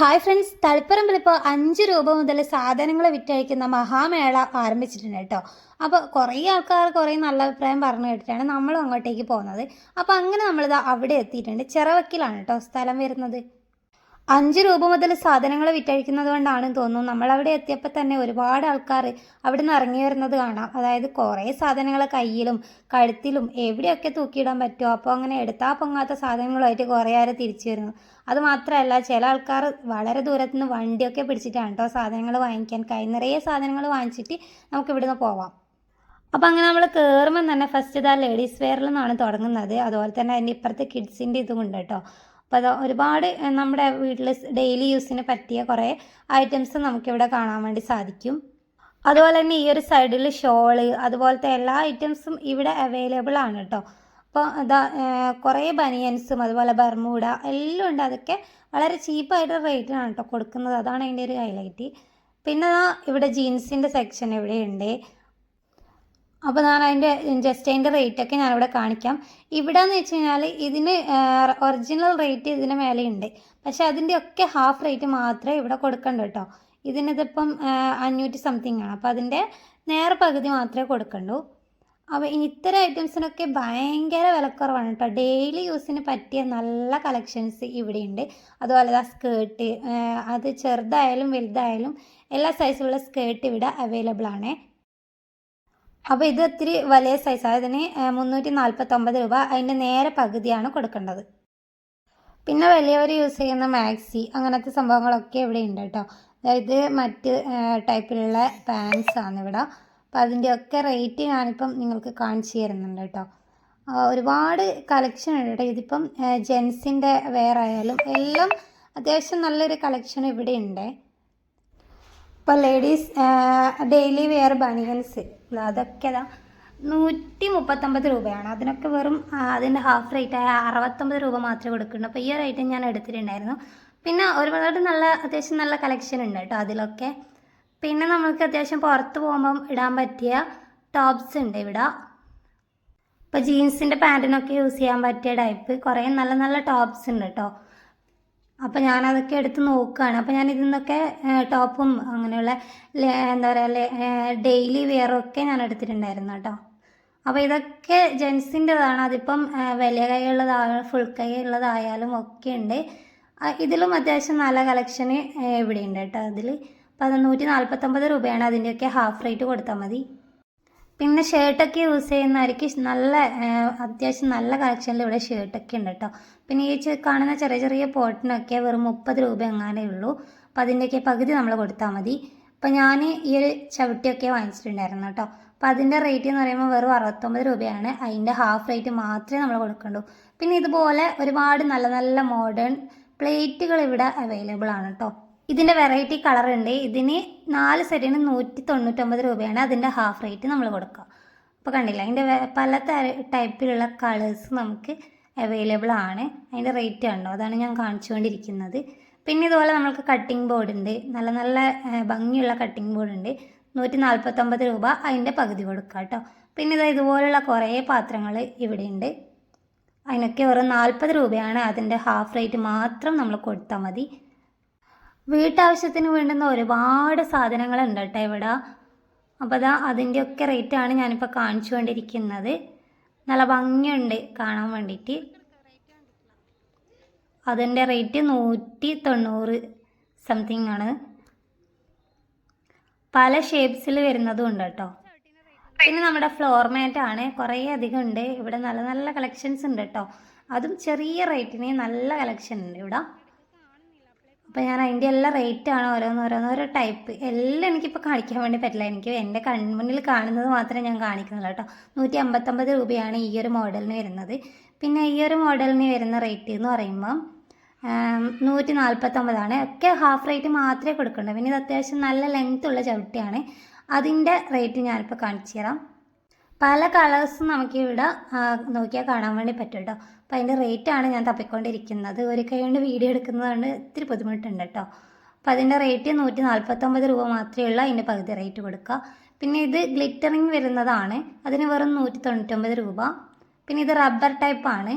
Hi friends തളിപ്പറമ്പിൽ ഇപ്പോൾ അഞ്ച് രൂപ മുതൽ സാധനങ്ങൾ വിറ്റഴിക്കുന്ന മഹാമേള ആരംഭിച്ചിട്ടുണ്ട് കേട്ടോ. അപ്പോൾ കുറേ ആൾക്കാർ കുറേ നല്ല അഭിപ്രായം പറഞ്ഞു കേട്ടിട്ടാണ് നമ്മളും അങ്ങോട്ടേക്ക് പോകുന്നത്. അപ്പോൾ അങ്ങനെ നമ്മളിത് അവിടെ എത്തിയിട്ടുണ്ട്. ചിറവക്കിലാണ് കേട്ടോ സ്ഥലം വരുന്നത്. അഞ്ച് രൂപ മുതൽ സാധനങ്ങൾ വിറ്റഴിക്കുന്നത് കൊണ്ടാണ് തോന്നുന്നു. നമ്മൾ അവിടെ എത്തിയപ്പോൾ തന്നെ ഒരുപാട് ആൾക്കാർ അവിടെ നിന്ന് ഇറങ്ങി വരുന്നത് കാണാം. അതായത് കുറേ സാധനങ്ങൾ കയ്യിലും കഴുത്തിലും എവിടെയൊക്കെ തൂക്കിയിടാൻ പറ്റുമോ അപ്പോൾ അങ്ങനെ എടുത്താൽ പൊങ്ങാത്ത സാധനങ്ങളുമായിട്ട് കുറേ ആരെ തിരിച്ചു വരുന്നു. അതുമാത്രമല്ല ചില ആൾക്കാർ വളരെ ദൂരത്തു നിന്ന് വണ്ടിയൊക്കെ പിടിച്ചിട്ടാണ് കേട്ടോ സാധനങ്ങൾ വാങ്ങിക്കാൻ. കൈ നിറയെ സാധനങ്ങൾ വാങ്ങിച്ചിട്ട് നമുക്ക് ഇവിടുന്ന് പോവാം. അപ്പോൾ അങ്ങനെ നമ്മൾ കയറുമ്പം തന്നെ ഫസ്റ്റ് ഇതാ ലേഡീസ് വെയറിൽ നിന്നാണ് തുടങ്ങുന്നത്. അതുപോലെ തന്നെ അതിന്റെ ഇപ്പുറത്ത് കിഡ്സിന്റെ ഇതും ഉണ്ട് കേട്ടോ. അപ്പോൾ അത് ഒരുപാട് നമ്മുടെ വീട്ടിൽ ഡെയിലി യൂസിന് പറ്റിയ കുറേ ഐറ്റംസ് നമുക്കിവിടെ കാണാൻ വേണ്ടി സാധിക്കും. അതുപോലെ തന്നെ ഈ ഒരു സൈഡിൽ ഷോൾ അതുപോലത്തെ എല്ലാ ഐറ്റംസും ഇവിടെ അവൈലബിൾ ആണ് കേട്ടോ. അപ്പോൾ അതാ കുറേ ബനിയൻസും അതുപോലെ ബർമൂഡ എല്ലാം ഉണ്ട്. അതൊക്കെ വളരെ ചീപ്പായിട്ട് റേറ്റിനാണ് കേട്ടോ കൊടുക്കുന്നത്. അതാണ് അതിന്റെ ഒരു ഹൈലൈറ്റ്. പിന്നെ ഇവിടെ ജീൻസിന്റെ സെക്ഷൻ ഇവിടെയുണ്ട്. അപ്പോൾ ഞാൻ അതിന്റെ ജസ്റ്റ് അതിന്റെ റേറ്റൊക്കെ ഞാനിവിടെ കാണിക്കാം. ഇവിടെ എന്ന് വെച്ച് കഴിഞ്ഞാൽ ഇതിന് ഒറിജിനൽ റേറ്റ് ഇതിന് മേലെയുണ്ട്. പക്ഷേ അതിന്റെ ഒക്കെ ഹാഫ് റേറ്റ് മാത്രമേ ഇവിടെ കൊടുക്കണ്ടു കേട്ടോ ഇതിനിതിപ്പം അഞ്ഞൂറ്റി സംതിങ് ആണ്. അപ്പോൾ അതിന്റെ നേരെ പകുതി മാത്രമേ കൊടുക്കണ്ടൂ. അപ്പോൾ ഇത്തരം ഐറ്റംസിനൊക്കെ ഭയങ്കര വിലക്കുറവാണ് കേട്ടോ ഡെയിലി യൂസിന് പറ്റിയ നല്ല കളക്ഷൻസ് ഇവിടെയുണ്ട്. അതുപോലെ ആ സ്കേർട്ട് അത് ചെറുതായാലും വലുതായാലും എല്ലാ സൈസിലുള്ള സ്കേർട്ട് ഇവിടെ അവൈലബിൾ ആണ്. അപ്പോൾ ഇത് ഇത്തിരി വലിയ സൈസ് അതിന് മുന്നൂറ്റി നാൽപ്പത്തൊമ്പത് രൂപ അതിന്റെ നേരെ പകുതിയാണ് കൊടുക്കേണ്ടത്. പിന്നെ വലിയവർ യൂസ് ചെയ്യുന്ന മാക്സി അങ്ങനത്തെ സംഭവങ്ങളൊക്കെ ഇവിടെ ഉണ്ട് കേട്ടോ. അതായത് മറ്റ് ടൈപ്പിലുള്ള പാൻസ് ആണ് ഇവിടെ. അപ്പോൾ അതിന്റെയൊക്കെ റേറ്റ് ഞാനിപ്പം നിങ്ങൾക്ക് കാണിച്ചു തരുന്നുണ്ട് കേട്ടോ. ഒരുപാട് കളക്ഷൻ ഉണ്ട് കേട്ടോ. ഇതിപ്പം ജെൻസിന്റെ വെയർ ആയാലും എല്ലാം അത്യാവശ്യം നല്ലൊരു കളക്ഷൻ ഇവിടെ ഉണ്ട്. ഇപ്പോൾ ലേഡീസ് ഡെയിലി വെയർ ബനിയൻസ് അതൊക്കെ അതാ നൂറ്റി മുപ്പത്തൊമ്പത് രൂപയാണ്. അതിനൊക്കെ വെറും അതിന്റെ ഹാഫ് റേറ്റ് ആയ അറുപത്തൊമ്പത് രൂപ മാത്രമേ കൊടുക്കുന്നുള്ളൂ. അപ്പോൾ ഈ ഒരു ഐറ്റം ഞാൻ എടുത്തിട്ടുണ്ടായിരുന്നു. പിന്നെ ഒരുപാട് നല്ല അത്യാവശ്യം നല്ല കളക്ഷൻ ഉണ്ട് കേട്ടോ അതിലൊക്കെ. പിന്നെ നമുക്ക് അത്യാവശ്യം പുറത്ത് പോകുമ്പം ഇടാൻ പറ്റിയ ടോപ്സ് ഉണ്ട് ഇവിടെ. ഇപ്പോൾ ജീൻസിന്റെ പാന്റിനൊക്കെ യൂസ് ചെയ്യാൻ പറ്റിയ ടൈപ്പ് കുറേ നല്ല നല്ല ടോപ്സ് ഉണ്ട് കേട്ടോ. അപ്പോൾ ഞാനതൊക്കെ എടുത്ത് നോക്കുകയാണ് അപ്പോൾ ഞാൻ ഇതിൽ നിന്നൊക്കെ ടോപ്പും അങ്ങനെയുള്ള എന്താ പറയുക ഡെയിലി വെയറൊക്കെ ഞാൻ എടുത്തിട്ടുണ്ടായിരുന്നു കേട്ടോ. അപ്പോൾ ഇതൊക്കെ ജെൻസിന്റെതാണ്. അതിപ്പം വലിയ കൈയുള്ളതായാലും ഫുൾ കൈ ഉള്ളതായാലും ഒക്കെ ഉണ്ട്. ഇതിലും അത്യാവശ്യം നല്ല കളക്ഷൻ ഇവിടെ ഉണ്ട് കേട്ടോ അതിൽ നൂറ്റി നാൽപ്പത്തൊമ്പത് രൂപയാണ്. അതിന്റെയൊക്കെ ഹാഫ് റേറ്റ് കൊടുത്താൽ മതി. പിന്നെ ഷർട്ടൊക്കെ യൂസ് ചെയ്യുന്നവർക്ക് നല്ല അത്യാവശ്യം നല്ല കളക്ഷനിൽ ഇവിടെ ഷർട്ടൊക്കെ ഉണ്ട് കേട്ടോ പിന്നെ ഈ കാണുന്ന ചെറിയ ചെറിയ പോട്ടിനൊക്കെ വെറും മുപ്പത് രൂപ എങ്ങാനേ ഉള്ളൂ. അപ്പോൾ അതിന്റെയൊക്കെ പകുതി നമ്മൾ കൊടുത്താൽ മതി. അപ്പോൾ ഞാൻ ഈ ഒരു ചവിട്ടിയൊക്കെ വാങ്ങിച്ചിട്ടുണ്ടായിരുന്നു കേട്ടോ അപ്പോൾ അതിന്റെ റേറ്റ് എന്ന് പറയുമ്പോൾ വെറും അറുപത്തൊമ്പത് രൂപയാണ്. അതിന്റെ ഹാഫ് റേറ്റ് മാത്രമേ നമ്മൾ കൊടുക്കണ്ടൂ. പിന്നെ ഇതുപോലെ ഒരുപാട് നല്ല നല്ല മോഡേൺ പ്ലേറ്റുകൾ ഇവിടെ അവൈലബിൾ ആണ് കേട്ടോ ഇതിന്റെ വെറൈറ്റി കളർ ഉണ്ട്. ഇതിന് നാല് സെറ്റിന് നൂറ്റി തൊണ്ണൂറ്റൊമ്പത് രൂപയാണ്. അതിന്റെ ഹാഫ് റേറ്റ് നമ്മൾ കൊടുക്കുക. അപ്പോൾ കണ്ടില്ല അതിന്റെ പല ടൈപ്പിലുള്ള കളേഴ്സ് നമുക്ക് അവൈലബിൾ ആണ്. അതിന്റെ റേറ്റ് ഉണ്ടോ അതാണ് ഞാൻ കാണിച്ചു കൊണ്ടിരിക്കുന്നത് പിന്നെ ഇതുപോലെ നമുക്ക് കട്ടിംഗ് ബോർഡ് ഉണ്ട്. നല്ല നല്ല ഭംഗിയുള്ള കട്ടിംഗ് ബോർഡ് ഉണ്ട്. നൂറ്റി നാൽപ്പത്തൊമ്പത് രൂപ അതിന്റെ പകുതി കൊടുക്കുക കേട്ടോ. പിന്നെ ഇത് ഇതുപോലുള്ള കുറേ പാത്രങ്ങൾ ഇവിടെ ഉണ്ട്. അതിനൊക്കെ വെറും നാൽപ്പത് രൂപയാണ്. അതിന്റെ ഹാഫ് റേറ്റ് മാത്രം നമ്മൾ കൊടുത്താൽ മതി. വീട്ടാവശ്യത്തിന് വേണ്ടുന്ന ഒരുപാട് സാധനങ്ങളുണ്ട് കേട്ടോ ഇവിടെ. അപ്പോൾ അതാ അതിന്റെയൊക്കെ റേറ്റാണ് ഞാനിപ്പോൾ കാണിച്ചു കൊണ്ടിരിക്കുന്നത്. നല്ല ഭംഗിയുണ്ട് കാണാൻ വേണ്ടിയിട്ട്. അതിന്റെ റേറ്റ് നൂറ്റി തൊണ്ണൂറ് സംതിങ് ആണ്. പല ഷേപ്സിൽ വരുന്നതും ഉണ്ട് കേട്ടോ പിന്നെ നമ്മുടെ ഫ്ലോർ മാറ്റ് ആണ്. കുറേ അധികം ഉണ്ട്. ഇവിടെ നല്ല നല്ല കളക്ഷൻസ് ഉണ്ട് കേട്ടോ. അതും ചെറിയ റേറ്റിന് നല്ല കളക്ഷൻ ഉണ്ട് ഇവിടെ. അപ്പോൾ ഞാൻ അതിന്റെ എല്ലാ റേറ്റാണ് ഓരോന്ന് ഓരോന്ന് ഓരോ ടൈപ്പ് എല്ലാം എനിക്കിപ്പോൾ കാണിക്കാൻ വേണ്ടി പറ്റില്ല. എനിക്ക് എന്റെ കൺമുന്നിൽ കാണുന്നത് മാത്രമേ ഞാൻ കാണിക്കുന്നുള്ളൂ കേട്ടോ. നൂറ്റി അമ്പത്തൊമ്പത് രൂപയാണ് ഈ ഒരു മോഡലിന് വരുന്നത്. പിന്നെ ഈ ഒരു മോഡലിന് വരുന്ന റേറ്റ് എന്ന് പറയുമ്പം നൂറ്റി നാൽപ്പത്തൊമ്പതാണ് ഒക്കെ ഹാഫ് റേറ്റ് മാത്രമേ കൊടുക്കുന്നുള്ളൂ പിന്നെ ഇത് അത്യാവശ്യം നല്ല ലെങ്ത്തുള്ള ചവിട്ടിയാണ്. അതിന്റെ റേറ്റ് ഞാനിപ്പോൾ കാണിച്ചു തരാം പല കളേഴ്സും നമുക്ക് ഇവിടെ നോക്കിയാൽ കാണാൻ വേണ്ടി പറ്റും കേട്ടോ അപ്പോൾ അതിന്റെ റേറ്റാണ് ഞാൻ തപ്പിക്കൊണ്ടിരിക്കുന്നത്. ഒരു കൈ കൊണ്ട് വീഡിയോ എടുക്കുന്നതുകൊണ്ട് ഇത്തിരി ബുദ്ധിമുട്ടുണ്ട് കേട്ടോ അപ്പോൾ അതിന്റെ റേറ്റ് നൂറ്റി നാൽപ്പത്തൊമ്പത് രൂപ മാത്രമേ ഉള്ളൂ അതിന്റെ പകുതി റേറ്റ് കൊടുക്കുക. പിന്നെ ഇത് ഗ്ലിറ്ററിങ് വരുന്നതാണ്. അതിന് വെറും നൂറ്റി തൊണ്ണൂറ്റൊമ്പത് രൂപ. പിന്നെ ഇത് റബ്ബർ ടൈപ്പാണ്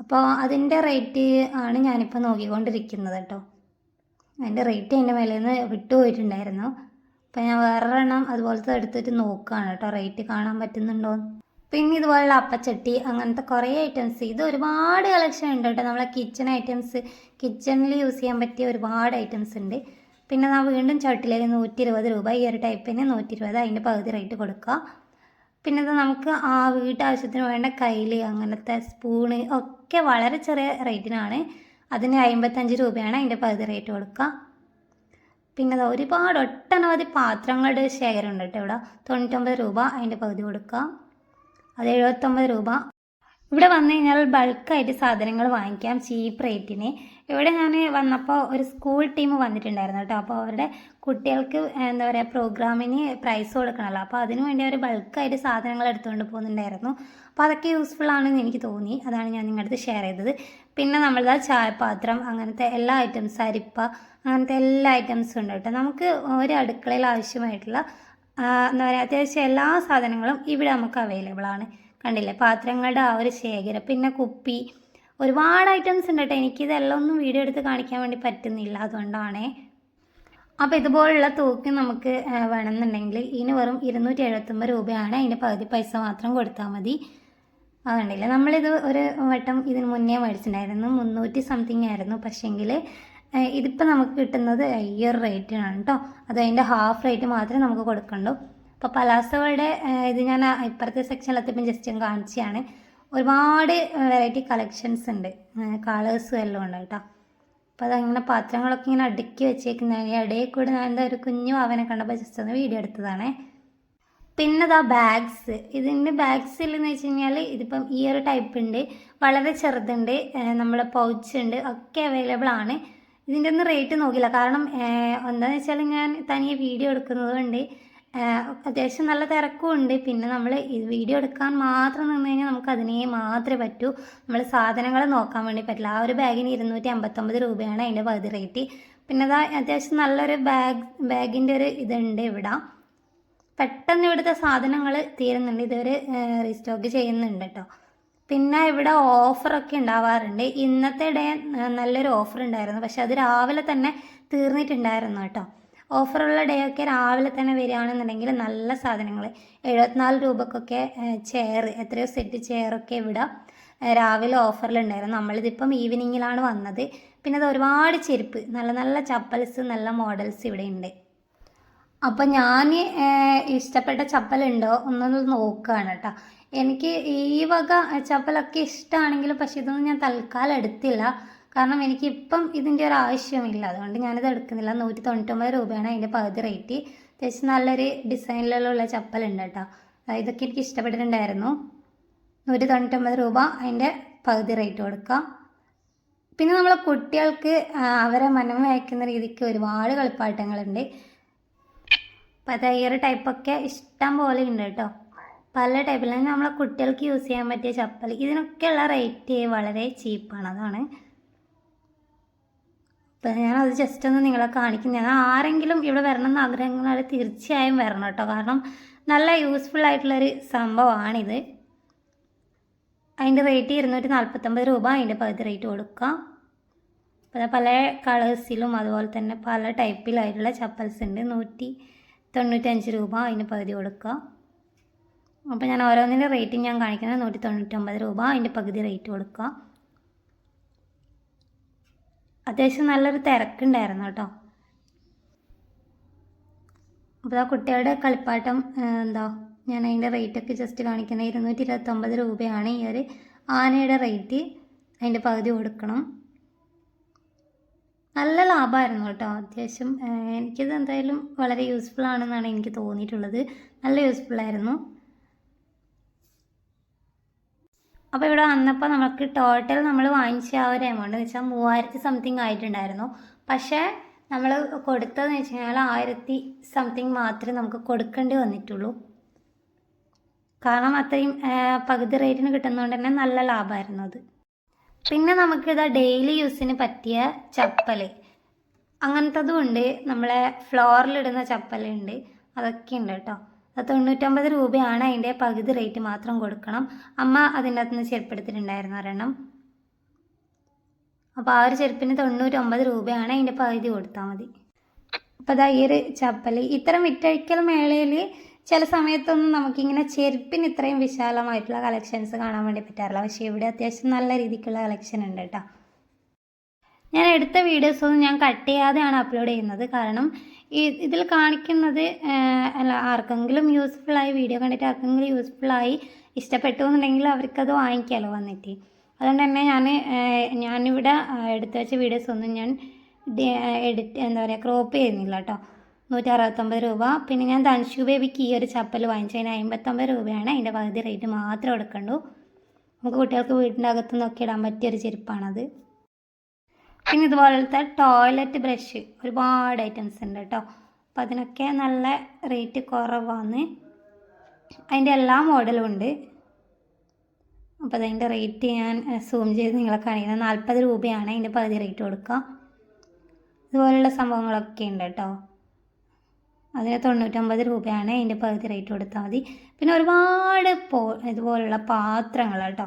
അപ്പോൾ അതിന്റെ റേറ്റ് ആണ് ഞാനിപ്പോൾ നോക്കിക്കൊണ്ടിരിക്കുന്നത് കേട്ടോ അതിന്റെ റേറ്റ് എന്റെ മേലെ നിന്ന് വിട്ടുപോയിട്ടുണ്ടായിരുന്നു. അപ്പോൾ ഞാൻ വേറൊരെണ്ണം അതുപോലത്തെ എടുത്തിട്ട് നോക്കുകയാണ് കേട്ടോ. റേറ്റ് കാണാൻ പറ്റുന്നുണ്ടോ? പിന്നെ ഇതുപോലുള്ള അപ്പച്ചട്ടി അങ്ങനത്തെ കുറേ ഐറ്റംസ് ഇത് ഒരുപാട് കളക്ഷൻ ഉണ്ട് കേട്ടോ. നമ്മളെ കിച്ചൺ ഐറ്റംസ് കിച്ചണിൽ യൂസ് ചെയ്യാൻ പറ്റിയ ഒരുപാട് ഐറ്റംസ് ഉണ്ട്. പിന്നെ ഞാൻ വീണ്ടും ചട്ടിലേക്ക് നൂറ്റി ഇരുപത് രൂപ ഈ ഒരു ടൈപ്പിന് നൂറ്റി ഇരുപത് അതിന്റെ പകുതി റേറ്റ് കൊടുക്കുക. പിന്നെ ഇത് നമുക്ക് ആ വീട്ടാവശ്യത്തിന് വേണ്ട കയ്യിൽ അങ്ങനത്തെ സ്പൂണ് ഒക്കെ വളരെ ചെറിയ റേറ്റിനാണ് അതിന് അമ്പത്തഞ്ച് രൂപയാണ് അതിന്റെ പകുതി റേറ്റ് കൊടുക്കുക. പിന്നെ ഒരുപാട് ഒട്ടനവധി പാത്രങ്ങളുടെ ശേഖരം ഉണ്ട് കേട്ടോ ഇവിടെ തൊണ്ണൂറ്റൊമ്പത് രൂപ അതിന്റെ പകുതി കൊടുക്കുക. അത് എഴുപത്തൊമ്പത് രൂപ. ഇവിടെ വന്നു കഴിഞ്ഞാൽ ബൾക്കായിട്ട് സാധനങ്ങൾ വാങ്ങിക്കാം ചീപ്പ് റേറ്റിന്. ഇവിടെ ഞാൻ വന്നപ്പോൾ ഒരു സ്കൂൾ ടീം വന്നിട്ടുണ്ടായിരുന്നു കേട്ടോ. അപ്പോൾ അവരുടെ കുട്ടികൾക്ക് എന്താ പറയുക പ്രോഗ്രാമിന് പ്രൈസ് കൊടുക്കണമല്ലോ. അപ്പോൾ അതിനു വേണ്ടി അവർ ബൾക്കായിട്ട് സാധനങ്ങൾ എടുത്തുകൊണ്ട് പോകുന്നുണ്ടായിരുന്നു. അപ്പോൾ അതൊക്കെ യൂസ്ഫുൾ ആണെന്ന് എനിക്ക് തോന്നി. അതാണ് ഞാൻ നിങ്ങളുടെ അടുത്ത് ഷെയർ ചെയ്തത്. പിന്നെ നമ്മളിതാ ചായപാത്രം അങ്ങനത്തെ എല്ലാ ഐറ്റംസ് അരിപ്പ അങ്ങനത്തെ എല്ലാ ഐറ്റംസും ഉണ്ട് കേട്ടോ. നമുക്ക് ഒരു അടുക്കളയിൽ ആവശ്യമായിട്ടുള്ള എന്താ പറയുക അത്യാവശ്യം എല്ലാ സാധനങ്ങളും ഇവിടെ നമുക്ക് അവൈലബിൾ ആണ്. കണ്ടില്ലേ? പാത്രങ്ങളുടെ ആ ഒരു ശേഖരം പിന്നെ കുപ്പി. ഒരുപാട് ഐറ്റംസ് ഉണ്ട് കേട്ടോ. എനിക്കിതെല്ലാം ഒന്നും വീഡിയോ എടുത്ത് കാണിക്കാൻ വേണ്ടി പറ്റുന്നില്ല അതുകൊണ്ടാണേ. അപ്പോൾ ഇതുപോലുള്ള തൂക്ക് നമുക്ക് വേണമെന്നുണ്ടെങ്കിൽ ഇതിന് വെറും ഇരുന്നൂറ്റി എഴുപത്തൊമ്പത് രൂപയാണ്. അതിന്റെ പകുതി പൈസ മാത്രം കൊടുത്താൽ മതി. അതുകൊണ്ടില്ല. നമ്മളിത് ഒരു വട്ടം ഇതിന് മുന്നേ മേടിച്ചിട്ടുണ്ടായിരുന്നു. മുന്നൂറ്റി സംതിങ് ആയിരുന്നു. പക്ഷേങ്കിൽ ഇതിപ്പോൾ നമുക്ക് കിട്ടുന്നത് അയ്യർ റേറ്റിനാണ് കേട്ടോ അത് അതിന്റെ ഹാഫ് റേറ്റ് മാത്രമേ നമുക്ക് കൊടുക്കണ്ടൂ. അപ്പോൾ പലാസോയുടെ ഇത് ഞാൻ ഇപ്പുറത്തെ സെക്ഷനിലെത്തിയപ്പം ജസ്റ്റ് ഞാൻ കാണിച്ചതാണ്. ഒരുപാട് വെറൈറ്റി കളക്ഷൻസ് ഉണ്ട്. കളേഴ്സും എല്ലാം ഉണ്ട് കേട്ടോ അപ്പോൾ അതങ്ങനെ പാത്രങ്ങളൊക്കെ ഇങ്ങനെ അടുക്കി വെച്ചേക്കുന്ന ഇടയിൽ കൂടെ ഞാൻ എന്താ ഒരു കുഞ്ഞു അവനെ കണ്ടപ്പോൾ ജസ്റ്റ് ഒന്ന് വീഡിയോ എടുത്തതാണേ. പിന്നെ ഇതാ ബാഗ്സ് ഇതിന്റെ ബാഗ്സിൽ എന്ന് വെച്ച് കഴിഞ്ഞാൽ ഇതിപ്പം ഈ ഒരു ടൈപ്പ് ഉണ്ട്. വളരെ ചെറുതുണ്ട്. നമ്മുടെ പൗച്ച് ഉണ്ട്. ഒക്കെ അവൈലബിൾ ആണ്. ഇതിന്റെ ഒന്നും റേറ്റ് നോക്കില്ല. കാരണം എന്താണെന്ന് വെച്ചാൽ ഞാൻ തനിയെ വീഡിയോ എടുക്കുന്നത് കൊണ്ട് അത്യാവശ്യം നല്ല തിരക്കും ഉണ്ട്. പിന്നെ നമ്മൾ വീഡിയോ എടുക്കാൻ മാത്രം നിന്ന് കഴിഞ്ഞാൽ നമുക്ക് അതിനെ മാത്രമേ പറ്റൂ. നമ്മൾ സാധനങ്ങൾ നോക്കാൻ വേണ്ടി പറ്റില്ല. ആ ഒരു ബാഗിന് ഇരുന്നൂറ്റി അമ്പത്തൊമ്പത് രൂപയാണ് അതിന്റെ പകുതി റേറ്റ് പിന്നെ അതാ അത്യാവശ്യം നല്ലൊരു ബാഗ് ബാഗിന്റെ ഒരു ഇതുണ്ട് ഇവിടെ. പെട്ടെന്ന് ഇവിടുത്തെ സാധനങ്ങൾ തീരുന്നുണ്ട്. ഇതൊരു റീസ്റ്റോക്ക് ചെയ്യുന്നുണ്ട് കേട്ടോ പിന്നെ ഇവിടെ ഓഫറൊക്കെ ഉണ്ടാവാറുണ്ട്. ഇന്നത്തെ ഡേ നല്ലൊരു ഓഫർ ഉണ്ടായിരുന്നു. പക്ഷെ അത് രാവിലെ തന്നെ തീർന്നിട്ടുണ്ടായിരുന്നു കേട്ടോ ഓഫറുള്ള ഡേ ഒക്കെ രാവിലെ തന്നെ വരികയാണെന്നുണ്ടെങ്കിൽ നല്ല സാധനങ്ങൾ എഴുപത്തിനാല് രൂപക്കൊക്കെ ചെയർ എത്രയോ സെറ്റ് ചെയറൊക്കെ ഇവിടെ രാവിലെ ഓഫറിലുണ്ടായിരുന്നു നമ്മളിതിപ്പം ഈവനിങ്ങിലാണ് വന്നത്. പിന്നെ അത് ഒരുപാട് ചെരുപ്പ് നല്ല നല്ല ചപ്പൽസ് നല്ല മോഡൽസ് ഇവിടെ ഉണ്ട്. അപ്പം ഞാൻ ഇഷ്ടപ്പെട്ട ചപ്പലുണ്ടോ ഒന്നും നോക്കുകയാണ് കേട്ടോ എനിക്ക് ഈ വക ചപ്പലൊക്കെ ഇഷ്ടമാണെങ്കിലും പക്ഷെ ഇതൊന്നും ഞാൻ തൽക്കാലം എടുത്തില്ല. കാരണം എനിക്ക് എനിക്കിപ്പം ഇതിന്റെ ഒരു ആവശ്യമില്ല. അതുകൊണ്ട് ഞാനിത് എടുക്കുന്നില്ല. നൂറ്റി തൊണ്ണൂറ്റൊമ്പത് രൂപയാണ് അതിന്റെ പകുതി റേറ്റ്. അത്യാവശ്യം നല്ലൊരു ഡിസൈനിലുള്ള ചപ്പലുണ്ട് കേട്ടോ ഇതൊക്കെ എനിക്ക് ഇഷ്ടപ്പെട്ടിട്ടുണ്ടായിരുന്നു. നൂറ്റി തൊണ്ണൂറ്റൊമ്പത് രൂപ അതിന്റെ പകുതി റേറ്റ് കൊടുക്കാം. പിന്നെ നമ്മളെ കുട്ടികൾക്ക് അവരെ മനം വയ്ക്കുന്ന രീതിക്ക് ഒരുപാട് കളിപ്പാട്ടങ്ങളുണ്ട്. അപ്പം അത് ഈ ടൈപ്പൊക്കെ ഇഷ്ടം പോലെ ഉണ്ട് കേട്ടോ പല ടൈപ്പിലും നമ്മളെ കുട്ടികൾക്ക് യൂസ് ചെയ്യാൻ പറ്റിയ ചപ്പൽ ഇതിനൊക്കെയുള്ള റേറ്റ് വളരെ ചീപ്പാണ് അതാണ്. അപ്പം ഞാനത് ജസ്റ്റ് ഒന്ന് നിങ്ങളെ കാണിക്കുന്നതാണ് ആരെങ്കിലും ഇവിടെ വരണം എന്ന് ആഗ്രഹങ്ങൾ തീർച്ചയായും വരണം കേട്ടോ കാരണം നല്ല യൂസ്ഫുൾ ആയിട്ടുള്ളൊരു സംഭവമാണിത് അതിന്റെ റേറ്റ് ഇരുന്നൂറ്റി നാൽപ്പത്തൊമ്പത് രൂപ അതിന്റെ പകുതി റേറ്റ് കൊടുക്കാം. അപ്പോൾ പല കളേഴ്സിലും അതുപോലെ തന്നെ പല ടൈപ്പിലായിട്ടുള്ള ചപ്പൽസ് ഉണ്ട് നൂറ്റി തൊണ്ണൂറ്റഞ്ച് രൂപ അതിന് പകുതി കൊടുക്കുക. അപ്പോൾ ഞാൻ ഓരോന്നിന്റെ റേറ്റ് ഞാൻ കാണിക്കുന്നത് നൂറ്റി തൊണ്ണൂറ്റൊമ്പത് രൂപ അതിന്റെ പകുതി റേറ്റ് കൊടുക്കുക. അത്യാവശ്യം നല്ലൊരു തിരക്കുണ്ടായിരുന്നു കേട്ടോ. അപ്പോൾ ആ കുട്ടികളുടെ കളിപ്പാട്ടം എന്താ ഞാൻ അതിന്റെ റേറ്റൊക്കെ ജസ്റ്റ് കാണിക്കുന്നത് ഇരുന്നൂറ്റി ഇരുപത്തൊമ്പത് രൂപയാണ്. ഈ ഒരു ആനയുടെ റേറ്റ് അതിന്റെ പകുതി കൊടുക്കണം. നല്ല ലാഭമായിരുന്നു കേട്ടോ. അത്യാവശ്യം എനിക്കിത് എന്തായാലും വളരെ യൂസ്ഫുൾ ആണെന്നാണ് എനിക്ക് തോന്നിയിട്ടുള്ളത്. നല്ല യൂസ്ഫുൾ ആയിരുന്നു. അപ്പോൾ ഇവിടെ വന്നപ്പോൾ നമുക്ക് ടോട്ടൽ നമ്മൾ വാങ്ങിച്ച ആ ഒരു എമൗണ്ട് എന്ന് വെച്ചാൽ മൂവായിരത്തി സംതിങ് ആയിട്ടുണ്ടായിരുന്നു. പക്ഷേ നമ്മൾ കൊടുത്തതെന്ന് വെച്ച് കഴിഞ്ഞാൽ ആയിരത്തി സംതിങ് മാത്രമേ നമുക്ക് കൊടുക്കേണ്ടി വന്നിട്ടുള്ളൂ. കാരണം അത്രയും പകുതി റേറ്റിന് കിട്ടുന്നതുകൊണ്ട് തന്നെ നല്ല ലാഭമായിരുന്നു അത്. പിന്നെ നമുക്കിത് ഡെയിലി യൂസിന് പറ്റിയ ചപ്പൽ അങ്ങനത്തതും ഉണ്ട് നമ്മളെ ഫ്ലോറിലിടുന്ന ചപ്പലുണ്ട്. അതൊക്കെ ഉണ്ട് കേട്ടോ. അത് തൊണ്ണൂറ്റൊമ്പത് രൂപയാണ് അതിന്റെ പകുതി റേറ്റ് മാത്രം കൊടുക്കണം. അമ്മ അതിന്റെ അകത്ത് നിന്ന് ചെരുപ്പെടുത്തിട്ടുണ്ടായിരുന്നു ഒരെണ്ണം. അപ്പോൾ ആ ഒരു ചെരുപ്പിന് തൊണ്ണൂറ്റൊമ്പത് രൂപയാണ് അതിന്റെ പകുതി കൊടുത്താൽ മതി. അപ്പോൾ അതാ ഈ ഒരു ചപ്പൽ ഇത്തരം വിറ്റഴിക്കൽ മേളയിൽ ചില സമയത്തൊന്നും നമുക്കിങ്ങനെ ചെരുപ്പിന് ഇത്രയും വിശാലമായിട്ടുള്ള കളക്ഷൻസ് കാണാൻ വേണ്ടി പറ്റാറില്ല. പക്ഷേ ഇവിടെ അത്യാവശ്യം നല്ല രീതിക്കുള്ള കളക്ഷൻ ഉണ്ട് കേട്ടോ. ഞാൻ എടുത്ത വീഡിയോസ് ഒന്നും ഞാൻ കട്ട് ചെയ്യാതെയാണ് അപ്ലോഡ് ചെയ്യുന്നത്. കാരണം ഇതിൽ കാണിക്കുന്നത് അല്ല ആർക്കെങ്കിലും യൂസ്ഫുള്ളായി വീഡിയോ കണ്ടിട്ട് ആർക്കെങ്കിലും യൂസ്ഫുള്ളായി ഇഷ്ടപ്പെട്ടു എന്നുണ്ടെങ്കിൽ അവർക്കത് വാങ്ങിക്കാമല്ലോ വന്നിട്ട്. അതുകൊണ്ട് തന്നെ ഞാൻ ഞാനിവിടെ എടുത്ത് വെച്ച വീഡിയോസ് ഒന്നും ഞാൻ എഡിറ്റ് എന്താ പറയുക ക്രോപ്പ് ചെയ്യുന്നില്ല കേട്ടോ. നൂറ്റി അറുപത്തൊമ്പത് രൂപ. പിന്നെ ഞാൻ ധനുഷു ബേബിക്ക് ഈ ഒരു ചപ്പൽ വാങ്ങിച്ചു. അതിന് അമ്പത്തൊമ്പത് രൂപയാണ്. അതിന്റെ പകുതി റേറ്റ് മാത്രം എടുക്കണ്ടു. നമുക്ക് കുട്ടികൾക്ക് വീടിന്റെ അകത്തുനിന്നൊക്കെ ഇടാൻ പറ്റിയൊരു ചെരുപ്പാണത്. പിന്നെ ഇതുപോലത്തെ ടോയ്ലറ്റ് ബ്രഷ് ഒരുപാട് ഐറ്റംസ് ഉണ്ട് കേട്ടോ അപ്പം അതിനൊക്കെ നല്ല റേറ്റ് കുറവാണ്. അതിന്റെ എല്ലാ മോഡലും ഉണ്ട്. അപ്പോൾ അതിന്റെ റേറ്റ് ഞാൻ സൂം ചെയ്ത് നിങ്ങളെ കാണിക്കുന്നത് നാൽപ്പത് രൂപയാണ്. അതിന്റെ പകുതി റേറ്റ് കൊടുക്കുക. ഇതുപോലുള്ള സംഭവങ്ങളൊക്കെ ഉണ്ട് കേട്ടോ അതിന് തൊണ്ണൂറ്റൊമ്പത് രൂപയാണ് അതിന്റെ പകുതി റേറ്റ് കൊടുത്താൽ മതി. പിന്നെ ഒരുപാട് പോ ഇതുപോലുള്ള പാത്രങ്ങൾ കേട്ടോ.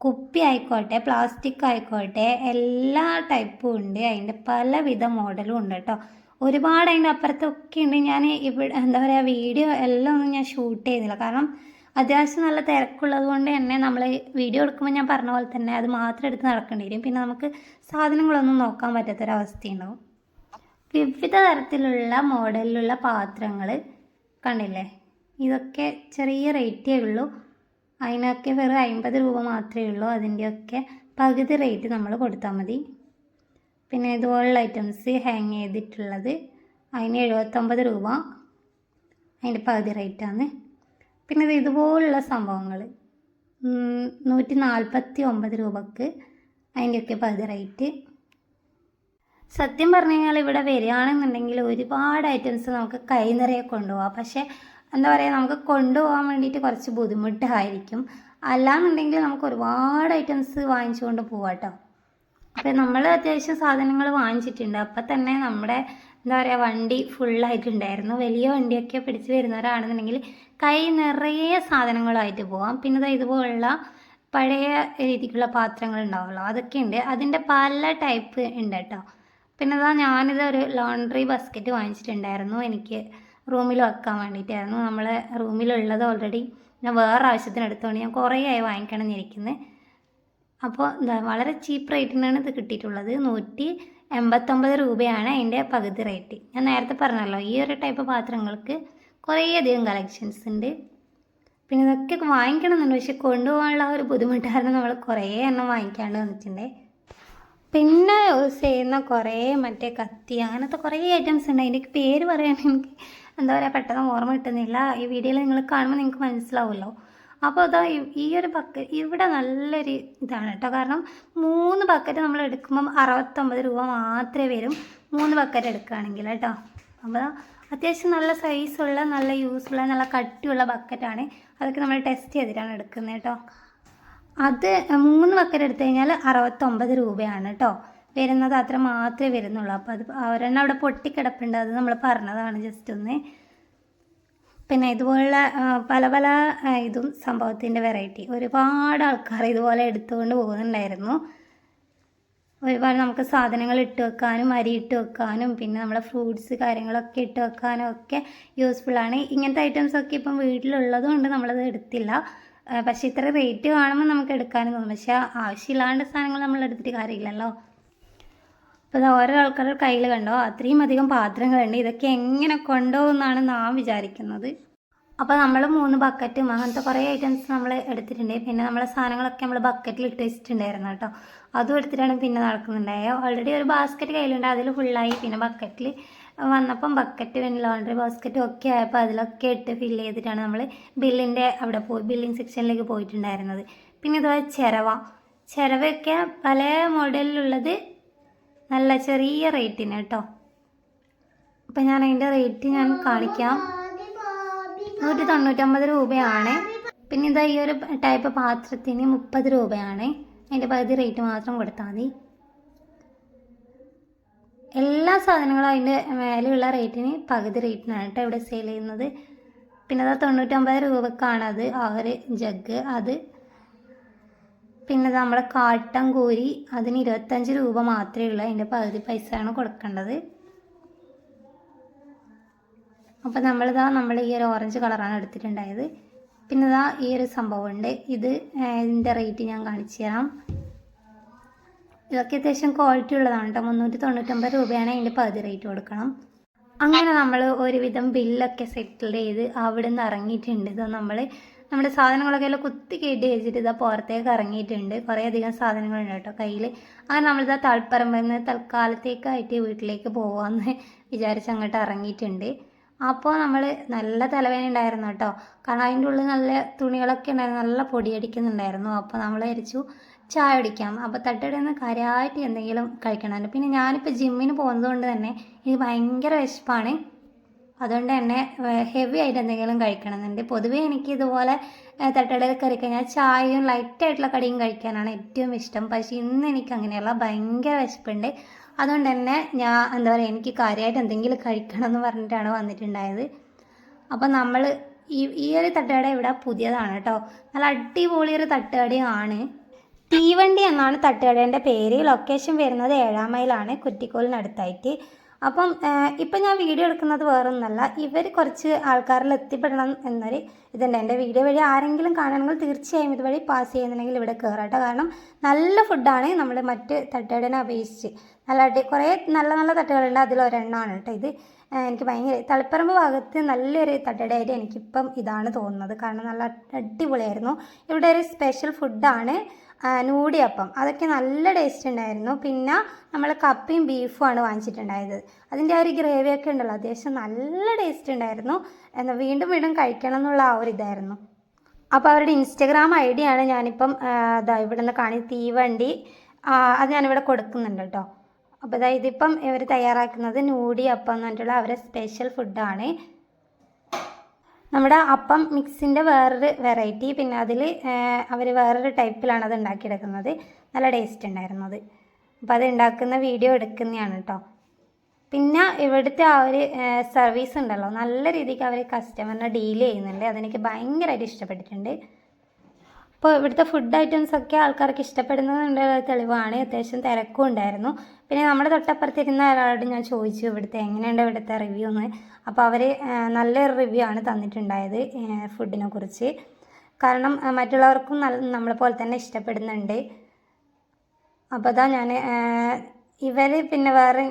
കുപ്പി ആയിക്കോട്ടെ പ്ലാസ്റ്റിക് ആയിക്കോട്ടെ എല്ലാ ടൈപ്പും ഉണ്ട്. അതിന്റെ പലവിധ മോഡലും ഉണ്ട് കേട്ടോ. ഒരുപാട് അതിന്റെ അപ്പുറത്തൊക്കെ ഉണ്ട്. ഞാൻ ഇവിടെ എന്താ പറയുക വീഡിയോ എല്ലാം ഒന്നും ഞാൻ ഷൂട്ട് ചെയ്യുന്നില്ല കാരണം അത്യാവശ്യം നല്ല തിരക്കുള്ളത് കൊണ്ട് തന്നെ നമ്മൾ വീഡിയോ എടുക്കുമ്പോൾ ഞാൻ പറഞ്ഞ പോലെ തന്നെ അത് മാത്രം എടുത്ത് നടക്കേണ്ടി വരും. പിന്നെ നമുക്ക് സാധനങ്ങളൊന്നും നോക്കാൻ പറ്റാത്തൊരവസ്ഥയുണ്ടാവും വിവിധ തരത്തിലുള്ള മോഡലിലുള്ള പാത്രങ്ങൾ കണ്ടില്ലേ? ഇതൊക്കെ ചെറിയ റേറ്റേ ഉള്ളൂ. അതിനൊക്കെ വെറും അമ്പത് രൂപ മാത്രമേ ഉള്ളൂ. അതിന്റെയൊക്കെ പകുതി റേറ്റ് നമ്മൾ കൊടുത്താൽ മതി. പിന്നെ ഇതുപോലുള്ള ഐറ്റംസ് ഹാങ് ചെയ്തിട്ടുള്ളത് അതിന് എഴുപത്തൊമ്പത് രൂപ അതിന്റെ പകുതി റേറ്റാണ്. പിന്നെ ഇത് ഇതുപോലുള്ള സംഭവങ്ങൾ നൂറ്റി നാൽപ്പത്തി ഒമ്പത് രൂപക്ക് അതിന്റെയൊക്കെ പകുതി റേറ്റ്. സത്യം പറഞ്ഞു കഴിഞ്ഞാൽ ഇവിടെ വരികയാണെന്നുണ്ടെങ്കിൽ ഒരുപാട് ഐറ്റംസ് നമുക്ക് കൈ നിറയെ കൊണ്ടുപോകാം പക്ഷേ എന്താ പറയുക നമുക്ക് കൊണ്ടുപോകാൻ വേണ്ടിയിട്ട് കുറച്ച് ബുദ്ധിമുട്ടായിരിക്കും. അല്ലാന്നുണ്ടെങ്കിൽ നമുക്ക് ഒരുപാട് ഐറ്റംസ് വാങ്ങിച്ചുകൊണ്ട് പോവാം അപ്പോൾ നമ്മൾ അത്യാവശ്യം സാധനങ്ങൾ വാങ്ങിച്ചിട്ടുണ്ട്. അപ്പം തന്നെ നമ്മുടെ എന്താ പറയുക വണ്ടി ഫുള്ളായിട്ടുണ്ടായിരുന്നു വലിയ വണ്ടിയൊക്കെ പിടിച്ച് വരുന്നവരാണെന്നുണ്ടെങ്കിൽ കൈ നിറയെ സാധനങ്ങളായിട്ട് പോവാം. പിന്നെ ഇതുപോലുള്ള പഴയ രീതിക്കുള്ള പാത്രങ്ങൾ ഉണ്ടാവുമല്ലോ അതൊക്കെ ഉണ്ട്. അതിന്റെ പല ടൈപ്പ് ഉണ്ട് കേട്ടോ. പിന്നെ ഇതാ ഞാനിത് ഒരു ലോണ്ടറി ബാസ്ക്കറ്റ് വാങ്ങിച്ചിട്ടുണ്ടായിരുന്നു. എനിക്ക് റൂമിൽ വെക്കാൻ വേണ്ടിയിട്ടായിരുന്നു. നമ്മൾ റൂമിലുള്ളത് ഓൾറെഡി ഞാൻ വേറെ ആവശ്യത്തിന് എടുത്തുകൊണ്ട് ഞാൻ കുറേ ആയി വാങ്ങിക്കണം എന്നിരിക്കുന്നത് അപ്പോൾ എന്താ വളരെ ചീപ്പ് റേറ്റിനാണ് ഇത് കിട്ടിയിട്ടുള്ളത്. നൂറ്റി എൺപത്തൊമ്പത് രൂപയാണ് അതിന്റെ പകുതി റേറ്റ് ഞാൻ നേരത്തെ പറഞ്ഞല്ലോ ഈ ഒരു ടൈപ്പ് പാത്രങ്ങൾക്ക് കുറേയധികം കളക്ഷൻസ് ഉണ്ട്. പിന്നെ ഇതൊക്കെ വാങ്ങിക്കണമെന്നുണ്ട് പക്ഷെ കൊണ്ടുപോകാനുള്ള ഒരു ബുദ്ധിമുട്ടായിരുന്നു. നമ്മൾ കുറേ എണ്ണം വാങ്ങിക്കാണ്ട് വന്നിട്ടുണ്ട്. പിന്നെ യൂസ് ചെയ്യുന്ന കുറേ മറ്റേ കത്തി അങ്ങനത്തെ കുറേ ഐറ്റംസ് ഉണ്ട്. അതിന്റെ പേര് പറയുകയാണെങ്കിൽ എനിക്ക് എന്താ പറയുക പെട്ടെന്ന് ഓർമ്മ കിട്ടുന്നില്ല. ഈ വീഡിയോയിൽ നിങ്ങൾ കാണുമ്പോൾ നിങ്ങൾക്ക് മനസ്സിലാവുമല്ലോ. അപ്പോൾ അതാ ഈ- ഒരു ബക്കറ്റ് ഇവിടെ നല്ലൊരു ഇതാണ് കേട്ടോ. കാരണം മൂന്ന് ബക്കറ്റ് നമ്മൾ എടുക്കുമ്പം അറുപത്തൊമ്പത് രൂപ മാത്രമേ വരും. മൂന്ന് ബക്കറ്റ് എടുക്കുകയാണെങ്കിൽ കേട്ടോ. അപ്പോൾ അത്യാവശ്യം നല്ല സൈസുള്ള നല്ല യൂസ്ഫുള്ള നല്ല കട്ടിയുള്ള ബക്കറ്റാണ് അതൊക്കെ നമ്മൾ ടെസ്റ്റ് ചെയ്തിട്ടാണ് എടുക്കുന്നത് കേട്ടോ. അത് മൂന്ന് ബക്കറ്റ് എടുത്തു കഴിഞ്ഞാൽ അറുപത്തൊമ്പത് രൂപയാണ് കേട്ടോ വരുന്നത് അത്ര മാത്രമേ വരുന്നുള്ളൂ. അപ്പോൾ അത് ഒരെണ്ണം അവിടെ പൊട്ടിക്കിടപ്പുണ്ട്. അത് നമ്മൾ പറഞ്ഞതാണ് ജസ്റ്റ് ഒന്ന്. പിന്നെ ഇതുപോലുള്ള പല പല ഇതും സംഭവത്തിന്റെ വെറൈറ്റി ഒരുപാട് ആൾക്കാർ ഇതുപോലെ എടുത്തുകൊണ്ട് പോകുന്നുണ്ടായിരുന്നു. ഒരുപാട് നമുക്ക് സാധനങ്ങൾ ഇട്ട് വെക്കാനും അരി ഇട്ട് വെക്കാനും പിന്നെ നമ്മളെ ഫ്രൂട്ട്സ് കാര്യങ്ങളൊക്കെ ഇട്ട് വെക്കാനും ഒക്കെ യൂസ്ഫുള്ളാണ് ഇങ്ങനത്തെ ഐറ്റംസൊക്കെ ഇപ്പം വീട്ടിലുള്ളത് കൊണ്ട് നമ്മളത് എടുത്തില്ല. പക്ഷേ ഇത്ര റേറ്റ് കാണുമ്പോൾ നമുക്ക് എടുക്കാനും തോന്നും. പക്ഷേ ആവശ്യമില്ലാണ്ട് സാധനങ്ങൾ നമ്മൾ എടുത്തിട്ട് കാര്യമില്ലല്ലോ. അപ്പോൾ ഓരോ ആൾക്കാരുടെ കയ്യിൽ കണ്ടോ? അത്രയും അധികം പാത്രങ്ങളുണ്ട്. ഇതൊക്കെ എങ്ങനെ കൊണ്ടുപോകുമെന്നാണ് നാം വിചാരിക്കുന്നത്. അപ്പോൾ നമ്മൾ മൂന്ന് ബക്കറ്റും അങ്ങനത്തെ കുറേ ഐറ്റംസ് നമ്മൾ എടുത്തിട്ടുണ്ട്. പിന്നെ നമ്മളെ സാധനങ്ങളൊക്കെ നമ്മൾ ബക്കറ്റിൽ ഇട്ട് വെച്ചിട്ടുണ്ടായിരുന്നു കേട്ടോ. അതും എടുത്തിട്ടാണ് പിന്നെ നടക്കുന്നുണ്ടായത് ഓൾറെഡി ഒരു ബാസ്ക്കറ്റ് കയ്യിലുണ്ട്. അതിൽ ഫുള്ളായി പിന്നെ ബക്കറ്റിൽ വന്നപ്പം ബക്കറ്റ് പിന്നെ ലോണ്ടറി ബാസ്ക്കറ്റും ഒക്കെ ആയപ്പോൾ അതിലൊക്കെ ഇട്ട് ഫില്ല് ചെയ്തിട്ടാണ് നമ്മൾ ബില്ലിന്റെ അവിടെ പോയി ബില്ലിംഗ് സെക്ഷനിലേക്ക് പോയിട്ടുണ്ടായിരുന്നത്. പിന്നെ ഇതുപോലെ ചിരവ. ചിരവയൊക്കെ പല മോഡലിലുള്ളത് നല്ല ചെറിയ റേറ്റിന് കേട്ടോ. അപ്പം ഞാൻ അതിന്റെ റേറ്റ് ഞാൻ കാണിക്കാം. നൂറ്റി തൊണ്ണൂറ്റൊമ്പത് രൂപയാണ്. പിന്നെ ഇതാ ഈ ഒരു ടൈപ്പ് പാത്രത്തിന് മുപ്പത് രൂപയാണ്. അതിന്റെ പകുതി റേറ്റ് മാത്രം കൊടുത്താൽ മതി. എല്ലാ സാധനങ്ങളും അതിന്റെ മേലെയുള്ള റേറ്റിന് പകുതി റേറ്റിനാണ് കേട്ടോ ഇവിടെ സെയിൽ ചെയ്യുന്നത്. പിന്നെ അതാ തൊണ്ണൂറ്റൊമ്പത് രൂപക്കാണ് അത് ആ ഒരു ജഗ് അത്. പിന്നെ നമ്മുടെ കാട്ടം കോരി അതിന് ഇരുപത്തഞ്ച് രൂപ മാത്രമേ ഉള്ളൂ. അതിന്റെ പകുതി പൈസയാണ് കൊടുക്കേണ്ടത്. അപ്പോൾ നമ്മളിതാ നമ്മൾ ഈ ഒരു ഓറഞ്ച് കളറാണ് എടുത്തിട്ടുണ്ടായത്. പിന്നെ ഇതാ ഈ ഒരു സംഭവമുണ്ട്. ഇത് ഇതിന്റെ റേറ്റ് ഞാൻ കാണിച്ചു തരാം. ഇതൊക്കെ അത്യാവശ്യം ക്വാളിറ്റി ഉള്ളതാണ് കേട്ടോ മുന്നൂറ്റി തൊണ്ണൂറ്റൊമ്പത് രൂപയാണ് അതിന്റെ പകുതി റേറ്റ് കൊടുക്കണം. അങ്ങനെ നമ്മൾ ഒരുവിധം ബില്ലൊക്കെ സെറ്റിൽ ചെയ്ത് അവിടെ നിന്ന് ഇറങ്ങിയിട്ടുണ്ട്. ഇത് നമ്മൾ നമ്മുടെ സാധനങ്ങളൊക്കെ എല്ലാം കുത്തി കയറ്റി വെച്ചിട്ട് ഇതാ പുറത്തേക്ക് ഇറങ്ങിയിട്ടുണ്ട്. കുറേ അധികം സാധനങ്ങളുണ്ട് കേട്ടോ കയ്യിൽ അങ്ങനെ നമ്മളിതാ തളിപ്പറമ്പിൽ നിന്ന് തൽക്കാലത്തേക്കായിട്ട് വീട്ടിലേക്ക് പോകാമെന്ന് വിചാരിച്ച് അങ്ങോട്ട് ഇറങ്ങിയിട്ടുണ്ട്. അപ്പോൾ നമ്മൾ നല്ല തലവേദന ഉണ്ടായിരുന്നു കേട്ടോ കാരണം അതിന്റെ ഉള്ളിൽ നല്ല തുണികളൊക്കെ ഉണ്ടായിരുന്നു. നല്ല പൊടിയടിക്കുന്നുണ്ടായിരുന്നു അപ്പോൾ നമ്മൾ വിചാരിച്ചു ചായ കുടിക്കാം. അപ്പോൾ തട്ടുകടയിൽ നിന്ന് കാര്യമായിട്ട് എന്തെങ്കിലും കഴിക്കണമല്ലോ പിന്നെ ഞാനിപ്പോൾ ജിമ്മിന് പോകുന്നത് കൊണ്ട് തന്നെ എനിക്ക് ഭയങ്കര വിശപ്പാണ്. അതുകൊണ്ട് തന്നെ ഹെവി ആയിട്ട് എന്തെങ്കിലും കഴിക്കണമെന്നുണ്ട് പൊതുവേ എനിക്ക് ഇതുപോലെ തട്ടടയിൽ കയറി കഴിഞ്ഞാൽ ചായയും ലൈറ്റായിട്ടുള്ള കടിയും കഴിക്കാനാണ് ഏറ്റവും ഇഷ്ടം. പക്ഷേ ഇന്ന് എനിക്ക് അങ്ങനെയുള്ള ഭയങ്കര വിശപ്പുണ്ട്. അതുകൊണ്ട് തന്നെ ഞാൻ എന്താ പറയുക എനിക്ക് കാര്യമായിട്ട് എന്തെങ്കിലും കഴിക്കണം എന്ന് പറഞ്ഞിട്ടാണ് വന്നിട്ടുണ്ടായത്. അപ്പോൾ നമ്മൾ ഈ ഈ ഒരു തട്ടുകട ഇവിടെ പുതിയതാണ് കേട്ടോ. നല്ല അടിപൊളി ഒരു തട്ടുകടയാണ്. തീവണ്ടി എന്നാണ് തട്ടുകടേന്റെ പേര്. ലൊക്കേഷൻ വരുന്നത് ഏഴാം മൈലാണ് കുറ്റിക്കോലിനടുത്തായിട്ട്. അപ്പം ഇപ്പം ഞാൻ വീഡിയോ എടുക്കുന്നത് വേറൊന്നല്ല. ഇവർ കുറച്ച് ആൾക്കാരിൽ എത്തിപ്പെടണം എന്നൊരു ഇതുണ്ട്. എന്റെ വീഡിയോ വഴി ആരെങ്കിലും കാണണമെങ്കിൽ തീർച്ചയായും ഇതുവഴി പാസ് ചെയ്യുന്നുണ്ടെങ്കിൽ ഇവിടെ കയറാട്ടോ കാരണം നല്ല ഫുഡാണ് നമ്മൾ മറ്റ് തട്ടുകടനെ അപേക്ഷിച്ച്. നല്ല അടി കുറേ നല്ല നല്ല തട്ടുകളുണ്ട് അതിലൊരെണ്ണമാണ് കേട്ടോ ഇത്. എനിക്ക് ഭയങ്കര തളിപ്പറമ്പ് ഭാഗത്ത് നല്ലൊരു തട്ടുകടയായിട്ട് എനിക്കിപ്പം ഇതാണ് തോന്നുന്നത്. കാരണം നല്ല അടിപൊളിയായിരുന്നു. ഇവിടെ ഒരു സ്പെഷ്യൽ ഫുഡാണ് നൂടിയപ്പം. അതൊക്കെ നല്ല ടേസ്റ്റ് ഉണ്ടായിരുന്നു. പിന്നെ നമ്മൾ കപ്പയും ബീഫുമാണ് വാങ്ങിച്ചിട്ടുണ്ടായത്. അതിന്റെ ആ ഒരു ഗ്രേവിയൊക്കെ ഉണ്ടല്ലോ അത്യാവശ്യം നല്ല ടേസ്റ്റ് ഉണ്ടായിരുന്നു. എന്നാൽ വീണ്ടും വീണ്ടും കഴിക്കണം എന്നുള്ള ആ ഒരു ഇതായിരുന്നു. അപ്പോൾ അവരുടെ ഇൻസ്റ്റഗ്രാം ഐ ഡി ആണ് ഞാനിപ്പം ഇതാ ഇവിടെ നിന്ന് കാണി തീവണ്ടി. അത് ഞാനിവിടെ കൊടുക്കുന്നുണ്ട് കേട്ടോ. അപ്പോൾ ഇതാ ഇതിപ്പം ഇവർ തയ്യാറാക്കുന്നത് നൂടി അപ്പം എന്ന് പറഞ്ഞിട്ടുള്ള അവരുടെ സ്പെഷ്യൽ ഫുഡാണ് നമ്മുടെ അപ്പം മിക്സിന്റെ വേറൊരു വെറൈറ്റി പിന്നെ അതിൽ അവർ വേറൊരു ടൈപ്പിലാണ് അത് ഉണ്ടാക്കിയെടുക്കുന്നത്. നല്ല ടേസ്റ്റ് ഉണ്ടായിരുന്നു അത് അപ്പോൾ അത് ഉണ്ടാക്കുന്ന വീഡിയോ എടുക്കുന്നതാണ് കേട്ടോ. പിന്നെ ഇവിടുത്തെ ആ ഒരു സർവീസ് ഉണ്ടല്ലോ. നല്ല രീതിക്ക് അവർ കസ്റ്റമറിനെ ഡീൽ ചെയ്യുന്നുണ്ട്. അതെനിക്ക് ഭയങ്കരമായിട്ട് ഇഷ്ടപ്പെട്ടിട്ടുണ്ട്. അപ്പോൾ ഇവിടുത്തെ ഫുഡ് ഐറ്റംസ് ഒക്കെ ആൾക്കാർക്ക് ഇഷ്ടപ്പെടുന്നതിന്റെ തെളിവാണ്. അത്യാവശ്യം തിരക്കും ഉണ്ടായിരുന്നു. പിന്നെ നമ്മുടെ തൊട്ടപ്പുറത്തിരുന്ന ഒരാളോട് ഞാൻ ചോദിച്ചു ഇവിടുത്തെ എങ്ങനെയുണ്ട് ഇവിടുത്തെ റിവ്യൂ എന്ന് അപ്പോൾ അവർ നല്ലൊരു റിവ്യൂ ആണ് തന്നിട്ടുണ്ടായത് ഫുഡിനെ കുറിച്ച്. കാരണം മറ്റുള്ളവർക്കും നല്ല നമ്മളെ പോലെ തന്നെ ഇഷ്ടപ്പെടുന്നുണ്ട്. അപ്പോൾ അതാ ഞാൻ ഇവർ പിന്നെ വേറെ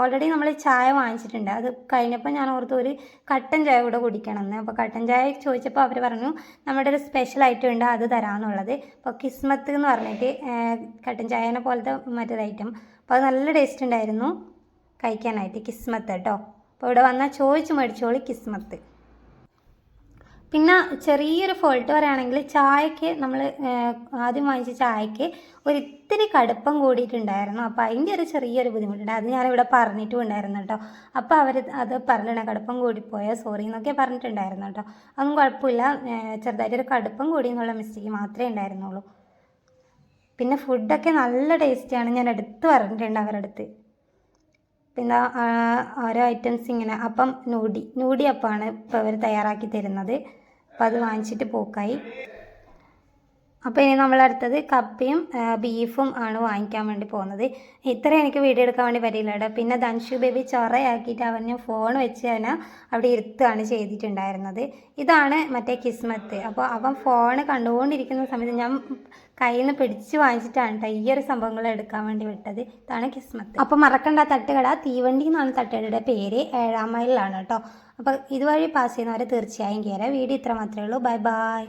ഓൾറെഡി നമ്മൾ ചായ വാങ്ങിച്ചിട്ടുണ്ട്. അത് കഴിഞ്ഞപ്പോൾ ഞാൻ ഓർത്തു ഒരു കട്ടൻ ചായ കൂടെ കുടിക്കണം എന്ന് അപ്പോൾ കട്ടൻ ചായ ചോദിച്ചപ്പോൾ അവർ പറഞ്ഞു നമ്മുടെ ഒരു സ്പെഷ്യൽ ഐറ്റം ഉണ്ട് അത് തരാമെന്നുള്ളത്. അപ്പോൾ കിസ്മത്ത് എന്ന് പറഞ്ഞിട്ട് കട്ടൻ ചായനെ പോലത്തെ മറ്റൊരു ഐറ്റം അപ്പോൾ അത് നല്ല ടേസ്റ്റ് ഉണ്ടായിരുന്നു കഴിക്കാനായിട്ട് കിസ്മത്ത് കേട്ടോ അപ്പോൾ ഇവിടെ വന്നാൽ ചോദിച്ച് മേടിച്ചോളി കിസ്മത്ത്. പിന്നെ ചെറിയൊരു ഫോൾട്ട് പറയുകയാണെങ്കിൽ ചായക്ക് നമ്മൾ ആദ്യം വാങ്ങിച്ച ചായക്ക് ഒരു ഇത്തിരി കടുപ്പം കൂടിയിട്ടുണ്ടായിരുന്നു. അപ്പോൾ അതിന്റെ ഒരു ചെറിയൊരു ബുദ്ധിമുട്ടുണ്ട്. അത് ഞാനിവിടെ പറഞ്ഞിട്ടും ഉണ്ടായിരുന്നു കേട്ടോ. അപ്പോൾ അവർ അത് പറഞ്ഞിട്ടുണ്ട്. കടുപ്പം കൂടിപ്പോയോ? സോറി എന്നൊക്കെ പറഞ്ഞിട്ടുണ്ടായിരുന്നു കേട്ടോ. അതൊന്നും കുഴപ്പമില്ല. ചെറുതായിട്ടൊരു കടുപ്പം കൂടി എന്നുള്ള മിസ്റ്റേക്ക് മാത്രമേ ഉണ്ടായിരുന്നുള്ളൂ. പിന്നെ ഫുഡൊക്കെ നല്ല ടേസ്റ്റിയാണ് ഞാൻ എടുത്ത് പറഞ്ഞിട്ടുണ്ട് അവരുടെ അടുത്ത്. പിന്നെ ഓരോ ഐറ്റംസ് ഇങ്ങനെ. അപ്പം നൂടി നൂടി അപ്പമാണ് ഇപ്പോൾ അവർ തയ്യാറാക്കി തരുന്നത്. അപ്പോൾ അത് വാങ്ങിച്ചിട്ട് പോക്കായി. അപ്പോൾ ഇനി നമ്മൾ അടുത്തത് കപ്പയും ബീഫും ആണ് വാങ്ങിക്കാൻ വേണ്ടി പോകുന്നത്. ഇത്ര എനിക്ക് വീഡിയോ എടുക്കാൻ വേണ്ടി പറ്റിയില്ല കേട്ടോ. പിന്നെ ധൻഷു ബേബി ചൊറയാക്കിയിട്ട് അവന് ഫോൺ വെച്ച് അവനെ അവിടെ ഇരുത്തുകയാണ് ചെയ്തിട്ടുണ്ടായിരുന്നത്. ഇതാണ് മറ്റേ കിസ്മത്ത്. അപ്പോൾ അവൻ ഫോൺ കണ്ടുകൊണ്ടിരിക്കുന്ന സമയത്ത് ഞാൻ കയ്യിൽ നിന്ന് പിടിച്ച് വാങ്ങിച്ചിട്ടാണ് കേട്ടോ ഈ ഒരു സംഭവങ്ങൾ എടുക്കാൻ വേണ്ടി വിട്ടത്. ഇതാണ് കിസ്മത്ത്. അപ്പോൾ മറക്കണ്ട തട്ടുകട തീവണ്ടി എന്നാണ് തട്ടുകടയുടെ പേര്. ഏഴാം മൈലിലാണ് കേട്ടോ. അപ്പോൾ ഇതുവഴി പാസ് ചെയ്യുന്നവരെ തീർച്ചയായും കയറാം വീഡിയോ ഇത്ര മാത്രമേ ഉള്ളൂ. Bye bye